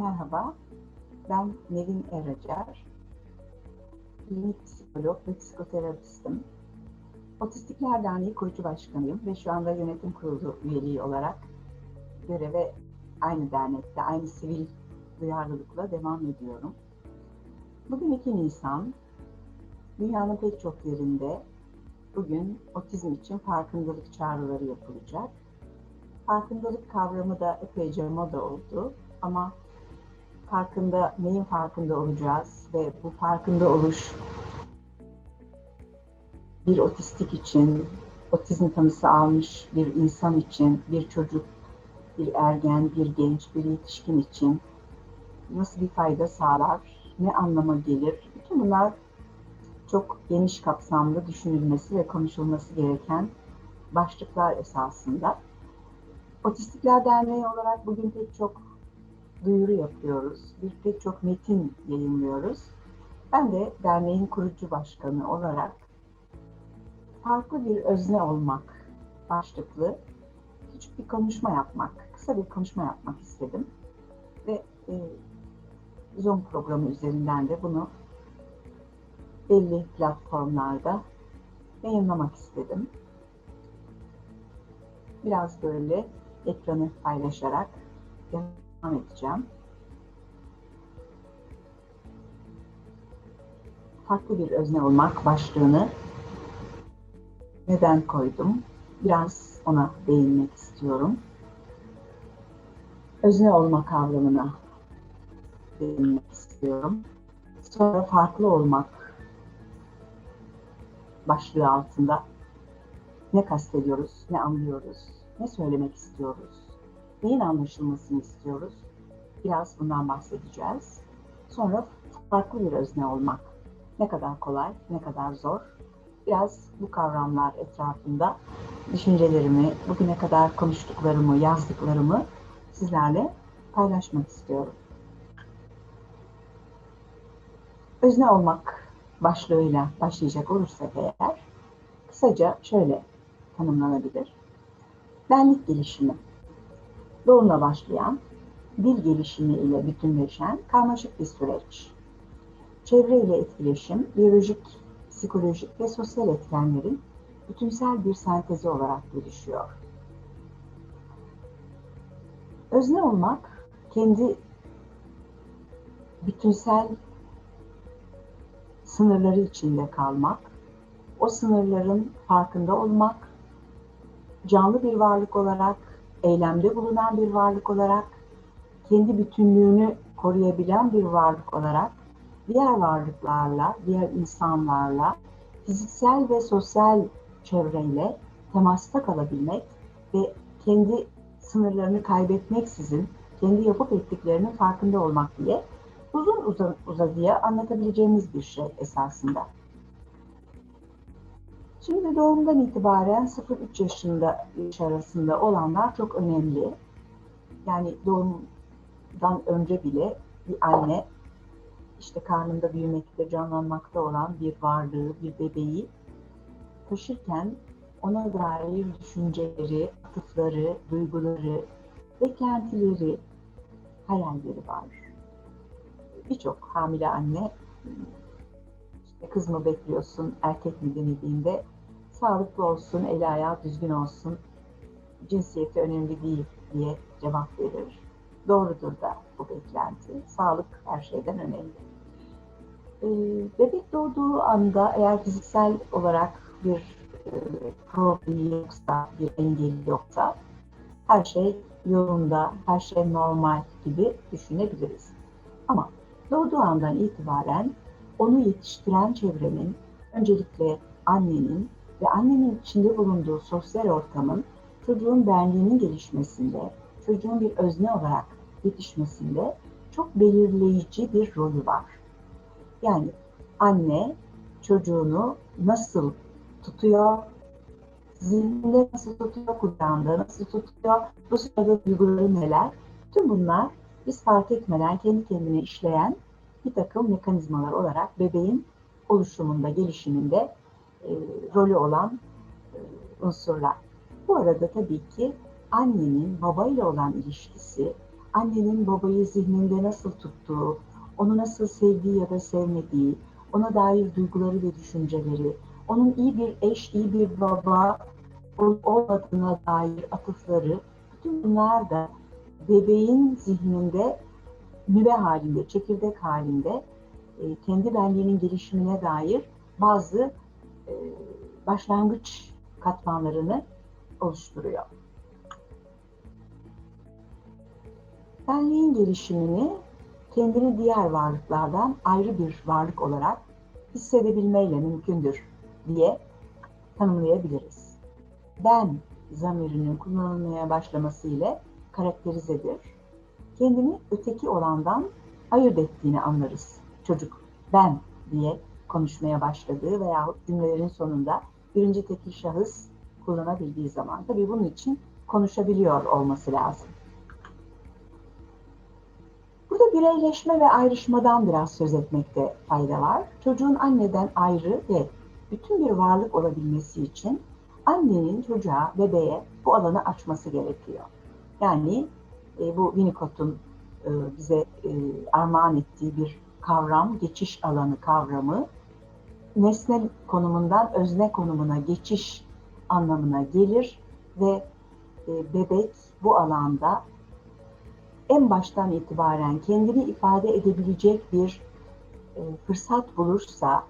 Merhaba, ben Nevin Eracar. Klinik psikolog ve psikoterapistim. Otistikler Derneği kurucu başkanıyım ve şu anda yönetim kurulu üyeliği olarak göreve aynı dernekte, aynı sivil duyarlılıkla devam ediyorum. Bugün 2 Nisan, dünyanın pek çok yerinde bugün otizm için farkındalık çağrıları yapılacak. Farkındalık kavramı da epeyce moda oldu ama farkında, neyin farkında olacağız ve bu farkında oluş bir otistik için, otizm tanısı almış bir insan için, bir çocuk, bir ergen, bir genç, bir yetişkin için nasıl bir fayda sağlar, ne anlama gelir? Bütün bunlar çok geniş kapsamlı düşünülmesi ve konuşulması gereken başlıklar esasında. Otistikler Derneği olarak bugün pek çok duyuru yapıyoruz. Bir pek çok metin yayınlıyoruz. Ben de derneğin kurucu başkanı olarak farklı bir özne olmak başlıklı küçük bir konuşma yapmak, kısa bir konuşma yapmak istedim. Ve e, Zoom programı üzerinden de bunu belli platformlarda yayınlamak istedim. Biraz böyle ekranı paylaşarak edeceğim. Farklı bir özne olmak başlığını neden koydum? Biraz ona değinmek istiyorum. Özne olma kavramına değinmek istiyorum. Sonra farklı olmak başlığı altında ne kastediyoruz, ne anlıyoruz, ne söylemek istiyoruz, neyin anlaşılmasını istiyoruz? Biraz bundan bahsedeceğiz. Sonra farklı bir özne olmak. Ne kadar kolay, ne kadar zor. Biraz bu kavramlar etrafında düşüncelerimi, bugüne kadar konuştuklarımı, yazdıklarımı sizlerle paylaşmak istiyorum. Özne olmak başlığıyla başlayacak olursak eğer, kısaca şöyle tanımlanabilir. Benlik gelişimi, doğumla başlayan, dil gelişimi ile bütünleşen karmaşık bir süreç. Çevre ile etkileşim, biyolojik, psikolojik ve sosyal etkenlerin bütünsel bir sentezi olarak gelişiyor. Özne olmak, kendi bütünsel sınırları içinde kalmak, o sınırların farkında olmak, canlı bir varlık olarak, eylemde bulunan bir varlık olarak, kendi bütünlüğünü koruyabilen bir varlık olarak diğer varlıklarla, diğer insanlarla, fiziksel ve sosyal çevreyle temasta kalabilmek ve kendi sınırlarını kaybetmeksizin kendi yapıp ettiklerinin farkında olmak diye uzun uzun uzadıya anlatabileceğimiz bir şey esasında. Şimdi doğumdan itibaren 0-3 yaşında yaş arasında olanlar çok önemli. Yani doğumdan önce bile bir anne işte karnında büyümekte, canlanmakta olan bir varlığı, bir bebeği taşırken ona dair düşünceleri, atıfları, duyguları, beklentileri, hayalleri var. Birçok hamile anne işte kız mı bekliyorsun, erkek mi denildiğinde sağlıklı olsun, el ayağı düzgün olsun, cinsiyeti önemli değil diye cevap verir. Doğrudur da bu beklenti. Sağlık her şeyden önemli. Ee, bebek doğduğu anda eğer fiziksel olarak bir e, problemi yoksa, bir engeli yoksa her şey yolunda, her şey normal gibi düşünebiliriz. Ama doğduğu andan itibaren onu yetiştiren çevrenin, öncelikle annenin ve annenin içinde bulunduğu sosyal ortamın çocuğun benliğinin gelişmesinde, çocuğun bir özne olarak yetişmesinde çok belirleyici bir rolü var. Yani anne çocuğunu nasıl tutuyor, zihninde nasıl tutuyor, kucağında nasıl tutuyor, bu sırada duyguları neler, tüm bunlar biz fark etmeden kendi kendine işleyen bir takım mekanizmalar olarak bebeğin oluşumunda, gelişiminde e, rolü olan e, unsurlar. Bu arada tabii ki annenin babayla olan ilişkisi, annenin babayı zihninde nasıl tuttuğu, onu nasıl sevdiği ya da sevmediği, ona dair duyguları ve düşünceleri, onun iyi bir eş, iyi bir baba olmadığına dair atıfları, bütün bunlar da bebeğin zihninde nüve halinde, çekirdek halinde e, kendi benliğinin gelişimine dair bazı başlangıç katmanlarını oluşturuyor. Benliğin gelişimini kendini diğer varlıklardan ayrı bir varlık olarak hissedebilmeyle mümkündür diye tanımlayabiliriz. Ben zamirinin kullanılmaya başlaması ile karakterizedir. Kendini öteki olandan ayırt ettiğini anlarız. Çocuk ben diye konuşmaya başladığı veya cümlelerin sonunda birinci tekil şahıs kullanabildiği zaman tabii bunun için konuşabiliyor olması lazım. Burada bireyleşme ve ayrışmadan biraz söz etmekte fayda var. Çocuğun anneden ayrı ve bütün bir varlık olabilmesi için annenin çocuğa, bebeğe bu alanı açması gerekiyor. Yani e, bu Winnicott'un e, bize e, armağan ettiği bir kavram, geçiş alanı kavramı nesne konumundan özne konumuna geçiş anlamına gelir ve e, bebek bu alanda en baştan itibaren kendini ifade edebilecek bir e, fırsat bulursa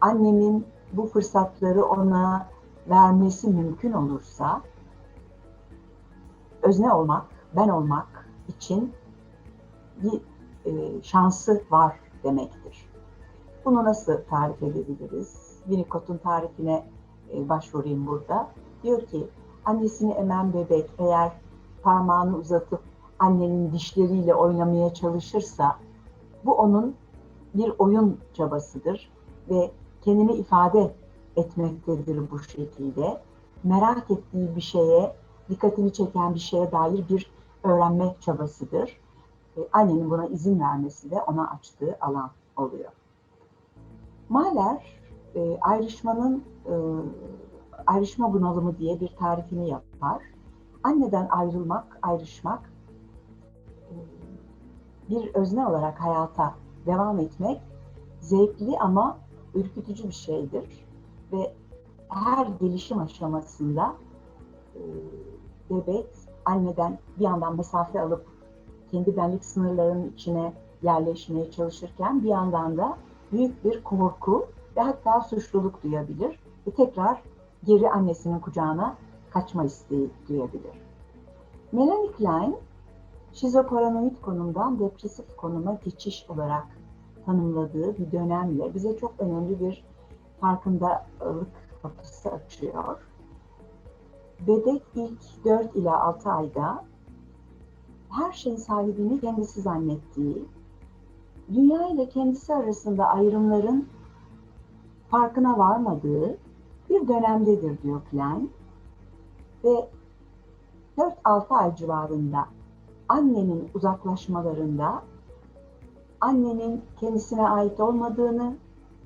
annenin bu fırsatları ona vermesi mümkün olursa özne olmak, ben olmak için bir e, şansı var demektir. Bunu nasıl tarif edebiliriz? Winnicott'un tarifine e, başvurayım burada. Diyor ki annesini emen bebek eğer parmağını uzatıp annenin dişleriyle oynamaya çalışırsa bu onun bir oyun çabasıdır ve kendini ifade etmektedir bu şekilde. Merak ettiği bir şeye, dikkatini çeken bir şeye dair bir öğrenme çabasıdır. E, annenin buna izin vermesi de ona açtığı alan oluyor. Mahler e, ayrışmanın e, ayrışma bunalımı diye bir tarifini yapar. Anneden ayrılmak, ayrışmak e, bir özne olarak hayata devam etmek zevkli ama ürkütücü bir şeydir. Ve her gelişim aşamasında e, bebek anneden bir yandan mesafe alıp kendi benlik sınırlarının içine yerleşmeye çalışırken bir yandan da büyük bir korku ve hatta suçluluk duyabilir ve tekrar geri annesinin kucağına kaçma isteği duyabilir. Melanie Klein, şizoparanoid konumdan depresif konuma geçiş olarak tanımladığı bir dönemle bize çok önemli bir farkındalık kapısı açıyor. Bebek ilk 4 ila 6 ayda her şeyin sahibini kendisi zannettiği, dünya ile kendisi arasında ayrımların farkına varmadığı bir dönemdedir diyor Klein. Ve 4-6 ay civarında annenin uzaklaşmalarında annenin kendisine ait olmadığını,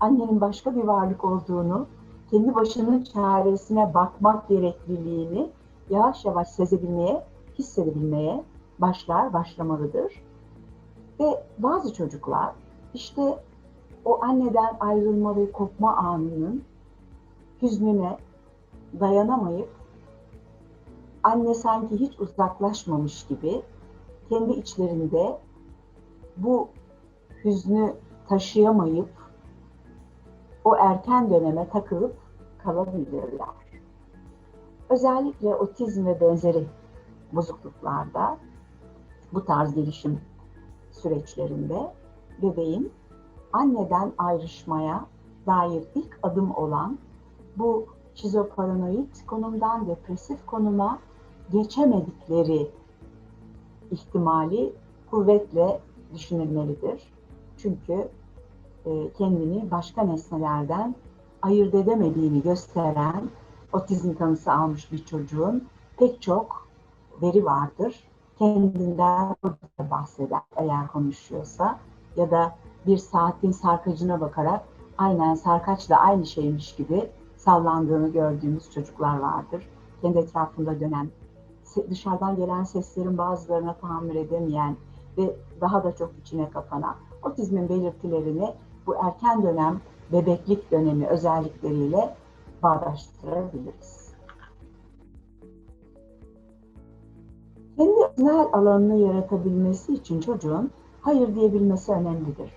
annenin başka bir varlık olduğunu, kendi başının çaresine bakmak gerekliliğini yavaş yavaş sezebilmeye, hissedebilmeye başlar, başlamalıdır. Ve bazı çocuklar işte o anneden ayrılma ve kopma anının hüznüne dayanamayıp anne sanki hiç uzaklaşmamış gibi kendi içlerinde bu hüznü taşıyamayıp o erken döneme takılıp kalabilirler. Özellikle otizm ve benzeri bozukluklarda bu tarz gelişim süreçlerinde bebeğin anneden ayrışmaya dair ilk adım olan bu şizoparanoid konumdan depresif konuma geçemedikleri ihtimali kuvvetle düşünülmelidir. Çünkü e, kendini başka nesnelerden ayırt edemediğini gösteren otizm tanısı almış bir çocuğun pek çok veri vardır. Kendinden bahseder eğer konuşuyorsa ya da bir saatin sarkacına bakarak aynen sarkaçla aynı şeymiş gibi sallandığını gördüğümüz çocuklar vardır. Kendi etrafında dönen dışarıdan gelen seslerin bazılarına tahammül edemeyen ve daha da çok içine kapanan otizmin belirtilerini bu erken dönem bebeklik dönemi özellikleriyle bağdaştırabiliriz. Kendi öznel alanını yaratabilmesi için çocuğun hayır diyebilmesi önemlidir.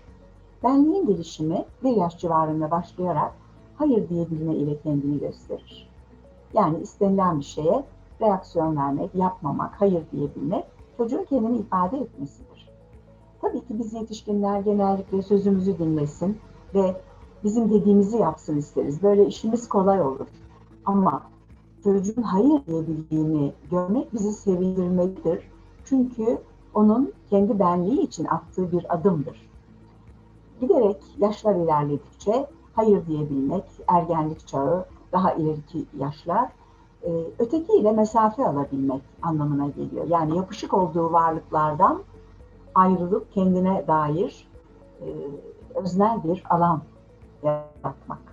Benliğin gelişimi bir yaş civarında başlayarak hayır diyebilme ile kendini gösterir. Yani istenilen bir şeye reaksiyon vermek, yapmamak, hayır diyebilmek çocuğun kendini ifade etmesidir. Tabii ki biz yetişkinler genellikle sözümüzü dinlesin ve bizim dediğimizi yapsın isteriz. Böyle işimiz kolay olur. Ama çocuğun hayır diyebildiğini görmek bizi sevindirmelidir. Çünkü onun kendi benliği için attığı bir adımdır. Giderek yaşlar ilerledikçe hayır diyebilmek, ergenlik çağı, daha ileriki yaşlar, e, ötekiyle mesafe alabilmek anlamına geliyor. Yani yapışık olduğu varlıklardan ayrılıp kendine dair e, öznel bir alan yaratmak.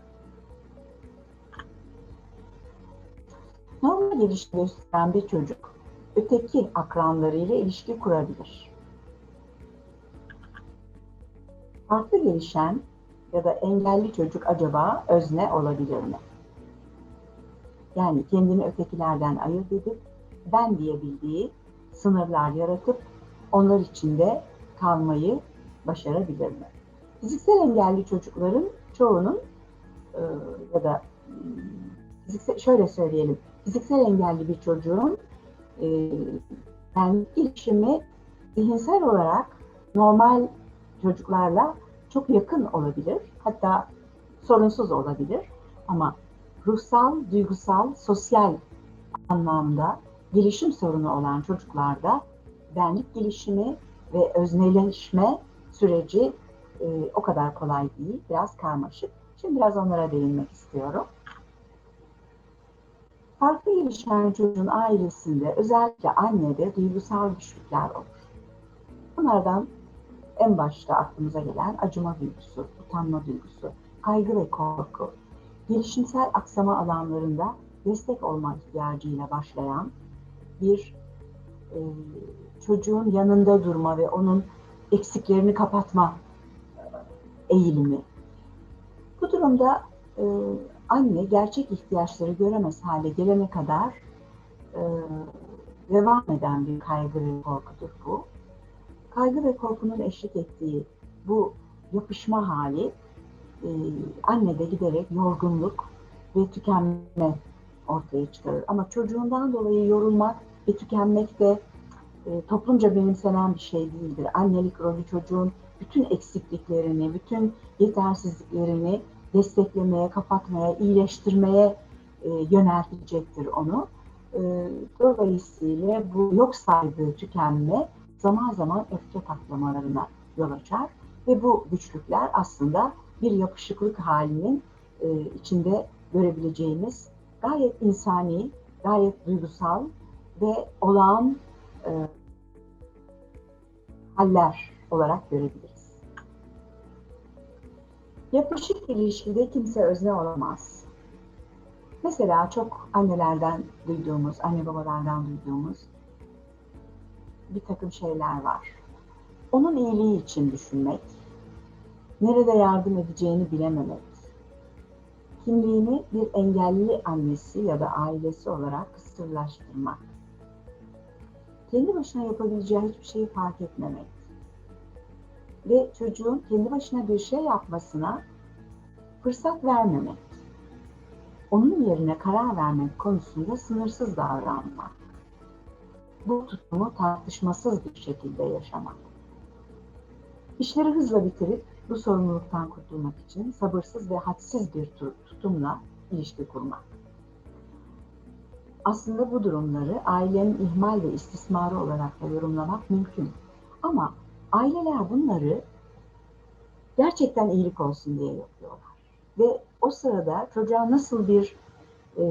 Gösteren bir çocuk öteki akranlarıyla ilişki kurabilir. Farklı gelişen ya da engelli çocuk acaba özne olabilir mi? Yani kendini ötekilerden ayırt edip ben diyebildiği sınırlar yaratıp onlar içinde kalmayı başarabilir mi? Fiziksel engelli çocukların çoğunun ya da fiziksel, şöyle söyleyelim, fiziksel engelli bir çocuğun e, gelişimi zihinsel olarak normal çocuklarla çok yakın olabilir. Hatta sorunsuz olabilir. Ama ruhsal, duygusal, sosyal anlamda gelişim sorunu olan çocuklarda benlik gelişimi ve özneleşme süreci e, o kadar kolay değil, biraz karmaşık. Şimdi biraz onlara değinmek istiyorum. Farklı gelişen çocuğun ailesinde özellikle annede duygusal güçlükler olur. Bunlardan en başta aklımıza gelen acıma duygusu, utanma duygusu, kaygı ve korku, gelişimsel aksama alanlarında destek olma ihtiyacıyla başlayan bir e, çocuğun yanında durma ve onun eksiklerini kapatma eğilimi. Bu durumda e, anne gerçek ihtiyaçları göremez hale gelene kadar e, devam eden bir kaygı ve korkudur bu. Kaygı ve korkunun eşlik ettiği bu yapışma hali e, annede giderek yorgunluk ve tükenme ortaya çıkarır. Ama çocuğundan dolayı yorulmak ve tükenmek de e, toplumca benimsenen bir şey değildir. Annelik rolü çocuğun bütün eksikliklerini, bütün yetersizliklerini desteklemeye, kapatmaya, iyileştirmeye e, yöneltecektir onu. E, dolayısıyla bu yok saydığı tükenme zaman zaman öfke patlamalarına yol açar ve bu güçlükler aslında bir yapışıklık halinin e, içinde görebileceğimiz gayet insani, gayet duygusal ve olağan e, haller olarak görebiliriz. Yapışık ilişkide kimse özne olamaz. Mesela çok annelerden duyduğumuz, anne babalardan duyduğumuz bir takım şeyler var. Onun iyiliği için düşünmek, nerede yardım edeceğini bilememek, kimliğini bir engelli annesi ya da ailesi olarak kısırlaştırmak, kendi başına yapabileceği hiçbir şeyi fark etmemek ve çocuğun kendi başına bir şey yapmasına fırsat vermemek, onun yerine karar vermek konusunda sınırsız davranmak, bu tutumu tartışmasız bir şekilde yaşamak. İşleri hızla bitirip bu sorumluluktan kurtulmak için sabırsız ve hadsiz bir tutumla ilişki kurmak. Aslında bu durumları ailenin ihmal ve istismarı olarak da yorumlamak mümkün. Ama aileler bunları gerçekten iyilik olsun diye yapıyorlar. Ve o sırada çocuğa nasıl bir e,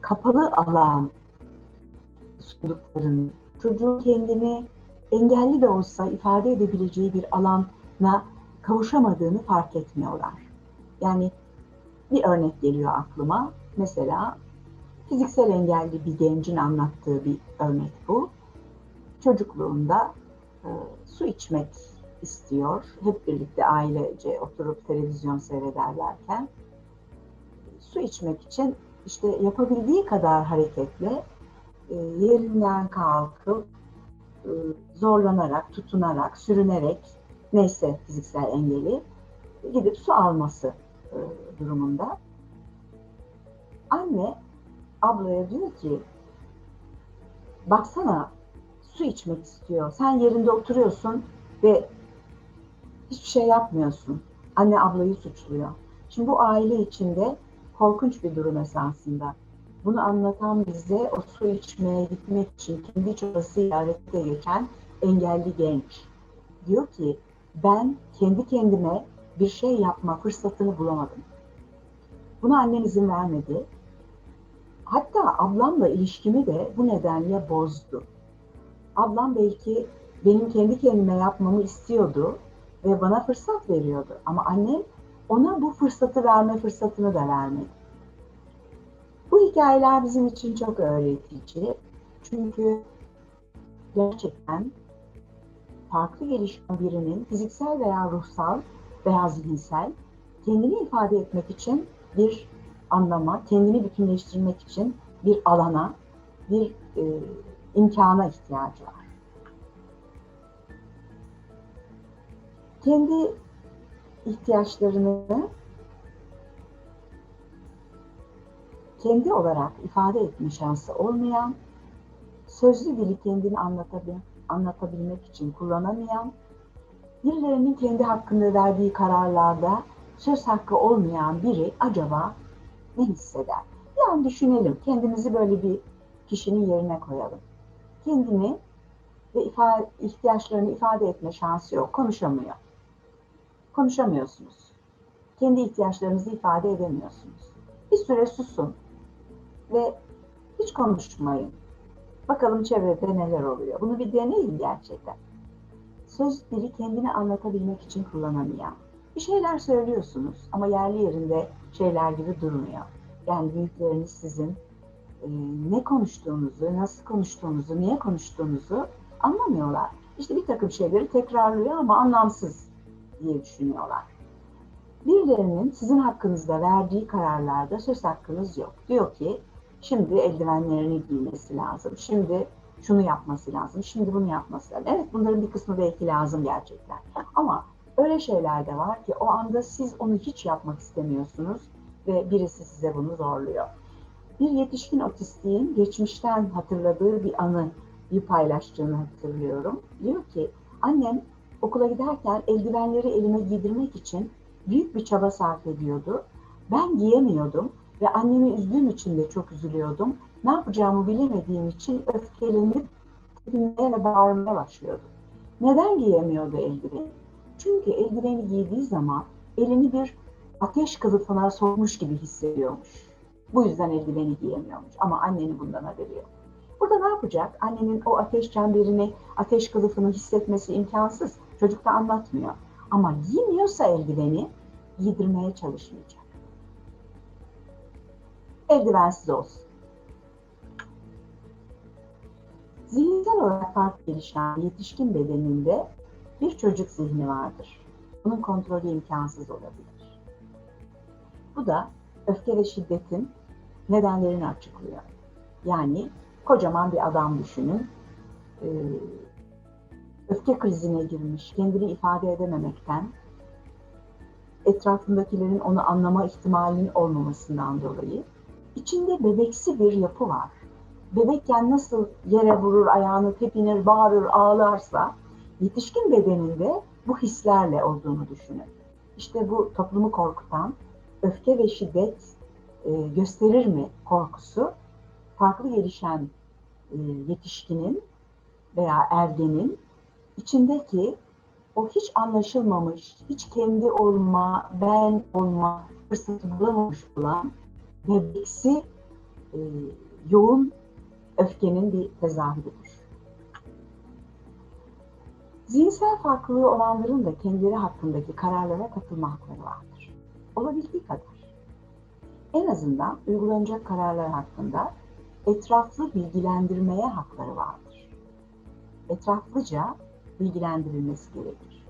kapalı alan sunduklarını, çocuğun kendini engelli de olsa ifade edebileceği bir alana kavuşamadığını fark etmiyorlar. Yani bir örnek geliyor aklıma. Mesela Fiziksel engelli bir gencin anlattığı bir örnek bu. Çocukluğunda su içmek istiyor. Hep birlikte ailece oturup televizyon seyrederlerken su içmek için işte yapabildiği kadar hareketle e, yerinden kalkıp e, zorlanarak, tutunarak, sürünerek neyse fiziksel engeli gidip su alması e, durumunda. Anne ablaya diyor ki baksana su içmek istiyor. Sen yerinde oturuyorsun ve hiçbir şey yapmıyorsun. Anne ablayı suçluyor. Şimdi bu aile içinde korkunç bir durum esasında. Bunu anlatan bize o su içmeye gitmek için kendi çabasıyla harekete geçen engelli genç. Diyor ki ben kendi kendime bir şey yapma fırsatını bulamadım. Buna annem izin vermedi. Hatta ablamla ilişkimi de bu nedenle bozdu. Ablam belki benim kendi kendime yapmamı istiyordu ve bana fırsat veriyordu. Ama annem ona bu fırsatı verme fırsatını da vermedi. Bu hikayeler bizim için çok öğretici. Çünkü gerçekten farklı gelişen birinin fiziksel veya ruhsal veya zihinsel kendini ifade etmek için bir anlama, kendini bütünleştirmek için bir alana, bir e, imkana ihtiyacı var. Kendi ihtiyaçlarını kendi olarak ifade etme şansı olmayan, sözlü dili kendini anlatabil anlatabilmek için kullanamayan, birilerinin kendi hakkında verdiği kararlarda söz hakkı olmayan biri acaba ne hisseder? Yani düşünelim, kendimizi böyle bir kişinin yerine koyalım. Kendini ve ifade, ihtiyaçlarını ifade etme şansı yok, konuşamıyor. Konuşamıyorsunuz. Kendi ihtiyaçlarınızı ifade edemiyorsunuz. Bir süre susun ve hiç konuşmayın. Bakalım çevrede neler oluyor. Bunu bir deneyin gerçekten. Söz dili kendini anlatabilmek için kullanamayan. Bir şeyler söylüyorsunuz ama yerli yerinde şeyler gibi durmuyor. Yani büyükleriniz sizin ne konuştuğunuzu, nasıl konuştuğunuzu, niye konuştuğunuzu anlamıyorlar. İşte bir takım şeyleri tekrarlıyor ama anlamsız diye düşünüyorlar. Birilerinin sizin hakkınızda verdiği kararlarda söz hakkınız yok. Diyor ki şimdi eldivenlerini giymesi lazım. Şimdi şunu yapması lazım. Şimdi bunu yapması lazım. Evet bunların bir kısmı belki lazım gerçekten. Ama öyle şeyler de var ki o anda siz onu hiç yapmak istemiyorsunuz ve birisi size bunu zorluyor. Bir yetişkin otistiğin geçmişten hatırladığı bir anı bir paylaştığını hatırlıyorum. Diyor ki annem okula giderken eldivenleri elime giydirmek için büyük bir çaba sarf ediyordu. Ben giyemiyordum ve annemi üzdüğüm için de çok üzülüyordum. Ne yapacağımı bilemediğim için öfkelenip tepinmeye bağırmaya başlıyordum. Neden giyemiyordu eldiveni? Çünkü eldiveni giydiği zaman elini bir ateş kılıfına sokmuş gibi hissediyormuş. Bu yüzden eldiveni giyemiyormuş. Ama annenin bundan haberi yok. Burada ne yapacak? Annenin o ateş çemberini, ateş kılıfını hissetmesi imkansız. Çocuk da anlatmıyor. Ama giymiyorsa eldiveni giydirmeye çalışmayacak. Eldivensiz olsun. Zihinsel olarak farklı gelişen yetişkin bedeninde bir çocuk zihni vardır. Bunun kontrolü imkansız olabilir. Bu da öfke ve şiddetin nedenlerini açıklıyor. Yani kocaman bir adam düşünün. Ee, öfke krizine girmiş, kendini ifade edememekten, etrafındakilerin onu anlama ihtimalinin olmamasından dolayı içinde bebeksi bir yapı var. Bebekken nasıl yere vurur, ayağını tepinir, bağırır, ağlarsa yetişkin bedeninde bu hislerle olduğunu düşünün. İşte bu toplumu korkutan öfke ve şiddet e, gösterir mi korkusu farklı gelişen e, yetişkinin veya ergenin içindeki o hiç anlaşılmamış, hiç kendi olma, ben olma fırsatı bulamamış olan bebeksi e, yoğun öfkenin bir tezahürüdür. Zihinsel farklılığı olanların da kendileri hakkındaki kararlara katılma hakları vardır. Olabildiği kadar. En azından uygulanacak kararlar hakkında etraflı bilgilendirmeye hakları vardır. Etraflıca bilgilendirilmesi gerekir.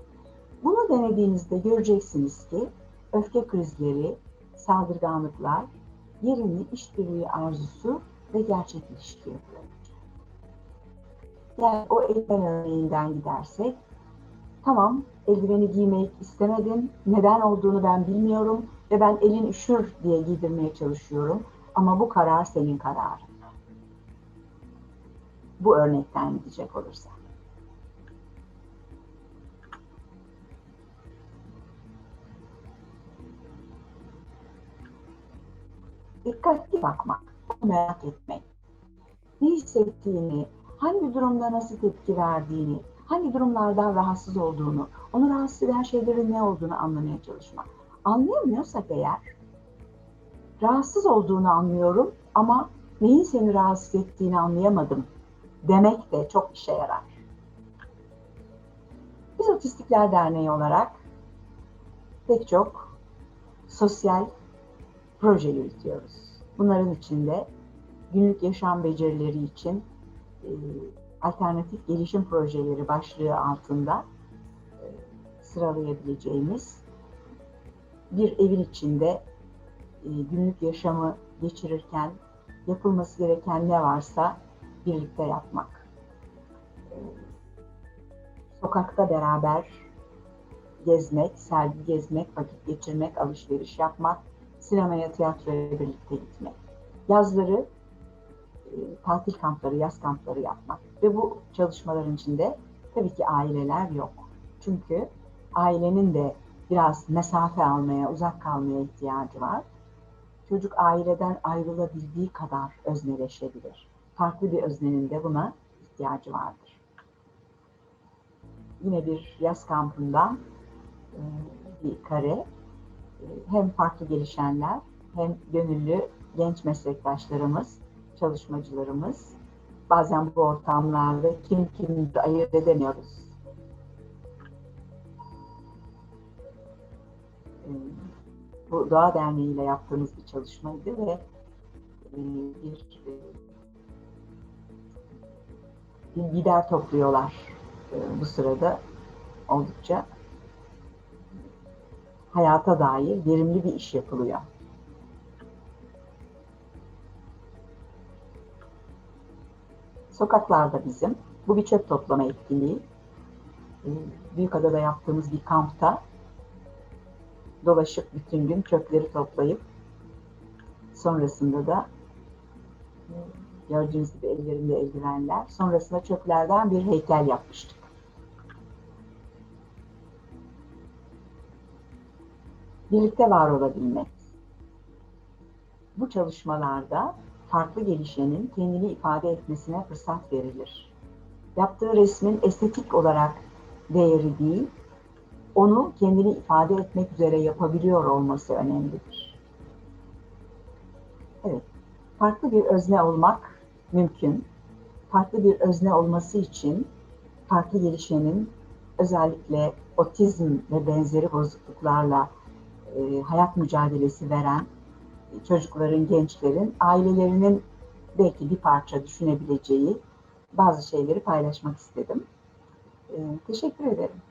Bunu denediğinizde göreceksiniz ki öfke krizleri, saldırganlıklar yerini işbirliği arzusu ve gerçek ilişkiye bırakır. Yani o eldiven örneğinden gidersek, tamam eldiveni giymek istemedim, neden olduğunu ben bilmiyorum ve ben elin üşür diye giydirmeye çalışıyorum ama bu karar senin kararın. Bu örnekten gidecek olursak. dikkatli bakmak, merak etmek. Ne hissettiğini, hangi durumda nasıl tepki verdiğini, hangi durumlardan rahatsız olduğunu, onu rahatsız eden şeylerin ne olduğunu anlamaya çalışmak. Anlayamıyorsak eğer, rahatsız olduğunu anlıyorum ama neyin seni rahatsız ettiğini anlayamadım demek de çok işe yarar. Biz Otistikler Derneği olarak pek çok sosyal proje yürütüyoruz. Bunların içinde günlük yaşam becerileri için e, alternatif gelişim projeleri başlığı altında e, sıralayabileceğimiz bir evin içinde e, günlük yaşamı geçirirken yapılması gereken ne varsa birlikte yapmak. E, sokakta beraber gezmek, sergi gezmek, vakit geçirmek, alışveriş yapmak, sinemaya, tiyatroya birlikte gitmek. Yazları e, tatil kampları, yaz kampları yapmak. Ve bu çalışmaların içinde tabii ki aileler yok. Çünkü ailenin de biraz mesafe almaya, uzak kalmaya ihtiyacı var. Çocuk aileden ayrılabildiği kadar özneleşebilir. Farklı bir öznenin de buna ihtiyacı vardır. Yine bir yaz kampından e, bir kare hem farklı gelişenler hem gönüllü genç meslektaşlarımız, çalışmacılarımız bazen bu ortamlarda kim kim ayırt edemiyoruz. Bu Doğa Derneği ile yaptığımız bir çalışmaydı ve e, bir, e, bir biber topluyorlar e, bu sırada oldukça hayata dair verimli bir iş yapılıyor. Sokaklarda bizim, bu bir çöp toplama etkinliği. Büyükada'da yaptığımız bir kampta dolaşıp bütün gün çöpleri toplayıp sonrasında da e, gördüğünüz gibi ellerinde eldivenler, sonrasında çöplerden bir heykel yapmıştık. birlikte var olabilmek. Bu çalışmalarda farklı gelişenin kendini ifade etmesine fırsat verilir. Yaptığı resmin estetik olarak değeri değil, onu kendini ifade etmek üzere yapabiliyor olması önemlidir. Evet, farklı bir özne olmak mümkün. Farklı bir özne olması için farklı gelişenin özellikle otizm ve benzeri bozukluklarla e, hayat mücadelesi veren çocukların, gençlerin ailelerinin belki bir parça düşünebileceği bazı şeyleri paylaşmak istedim. E, teşekkür ederim.